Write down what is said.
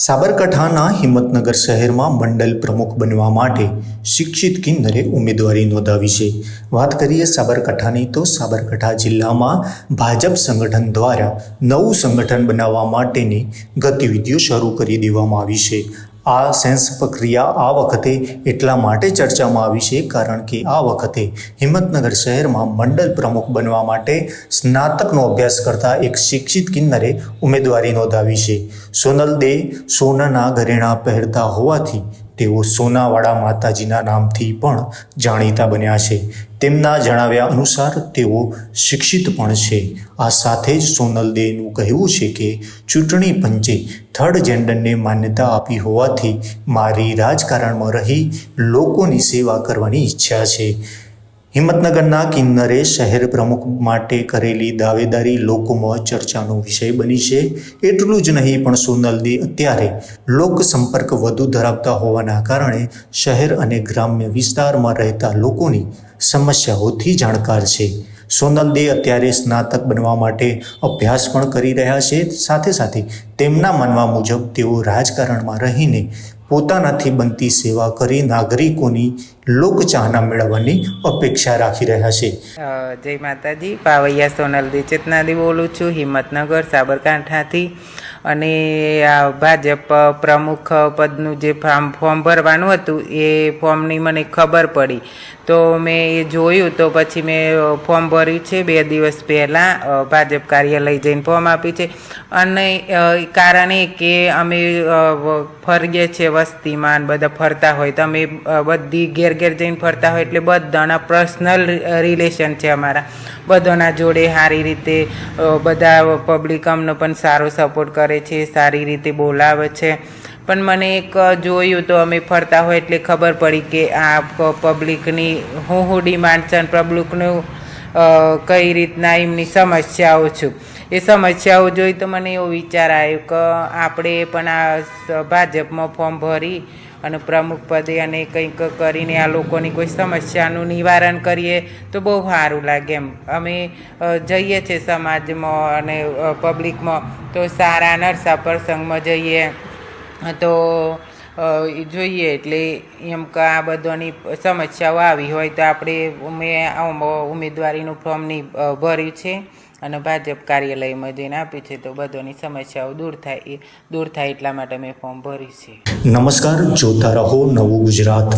સાબરકાંઠાના હિંમતનગર શહેરમાં મંડળ પ્રમુખ બનવા માટે શિક્ષિત કિન્નરે ઉમેદવારી નોંધાવી છે. વાત કરીએ સાબરકાંઠાની તો સાબરકાંઠા જિલ્લામાં ભાજપ સંગઠન દ્વારા નવું સંગઠન બનાવવા માટેની ગતિવિધિઓ શરૂ કરી દેવામાં આવી છે. આ સેન્સ પ્રક્રિયા આ વખતે એટલા માટે ચર્ચામાં આવી છે કારણ કે આ વખતે હિંમતનગર શહેરમાં મંડળ પ્રમુખ બનવા માટે સ્નાતકનો અભ્યાસ કરતા એક શિક્ષિત કિન્નરે ઉમેદવારી નોંધાવી છે. સોનલ દે સોનાના ઘરેણાં પહેરતા હોવાથી તેઓ સોનાવાળા માતાજીના નામથી પણ જાણીતા બન્યા છે. તેમના જણાવ્યા અનુસાર તેઓ શિક્ષિત પણ છે. આ સાથે જ સોનલ દેનું કહેવું છે કે ચૂંટણી પંચે થર્ડ જેન્ડરને માન્યતા આપી હોવાથી મારી રાજકારણમાં રહી લોકોની સેવા કરવાની ઈચ્છા છે. હિંમતનગરના કિન્નરે શહેર પ્રમુખ માટે કરેલી દાવેદારી લોકોમાં ચર્ચાનો વિષય બની છે. એટલું જ નહીં, પણ સોનલ દે અત્યારે લોક સંપર્ક વધુ ધરાવતા હોવાના કારણે શહેર અને ગ્રામ્ય વિસ્તારમાં રહેતા લોકોની સમસ્યાઓથી જાણકાર છે. સોનલ દે અત્યારે સ્નાતક બનવા માટે અભ્યાસ પણ કરી રહ્યા છે. સાથે સાથે તેમના માનવા મુજબ તેઓ રાજકારણમાં રહીને પોતાનાથી બનતી સેવા કરી નાગરિકોની લોકચાહના મેળવવાની અપેક્ષા રાખી રહ્યા છે. જય માતાજી. પાવૈયા સોનલ ચેતનાદી બોલું છું, હિંમતનગર, સાબરકાંઠાથી. અને આ ભાજપ પ્રમુખ પદનું જે ફોર્મ ફોર્મ ભરવાનું હતું, એ ફોર્મની મને ખબર પડી. તો મેં એ જોયું તો પછી મેં ફોર્મ ભર્યું છે બે દિવસ પહેલાં ભાજપ કાર્યાલય જઈને ફોર્મ આપી છે. અને કારણ એ કે અમે ફરીએ છીએ વસ્તીમાં બધા ફરતા હોય. તો અમે બધી ઘેર ઘેર જઈને ફરતા હોય એટલે બધાના પર્સનલ રિલેશન છે અમારા. બધાના જોડે સારી રીતે બધા પબ્લિક અમને પણ સારો સપોર્ટ કરે છે, સારી રીતે બોલાવે છે. પણ મને એક જોયું તો અમે ફરતા હોય એટલે ખબર પડી કે આ પબ્લિકની હું હું ડિમાન્ડ છે અને પબ્લિકનું કઈ રીતના એમની સમસ્યાઓ છું. એ સમસ્યાઓ જોઈ તો મને એવો વિચાર આવ્યો કે આપણે પણ આ ભાજપમાં ફોર્મ ભરી અને પ્રમુખ પદે અને કંઈક કરીને આ લોકોની કોઈ સમસ્યાનું નિવારણ કરીએ તો બહુ સારું લાગે એમ. અમે જઈએ છીએ સમાજમાં અને પબ્લિકમાં તો સારા નરસા પ્રસંગમાં જઈએ. તો જોઈએ, એટલે એમ કે આ બધાની સમસ્યાઓ આવી હોય તો આપણે મેં ઉમેદવારીનું ફોર્મ નહીં ભર્યું છે અને ભાજપ કાર્યાલયમાં જઈને આપ્યું છે. તો બધાની સમસ્યાઓ દૂર થાય, એ દૂર થાય એટલા માટે મેં ફોર્મ ભર્યું છે. નમસ્કાર, જોતા રહો નવું ગુજરાત.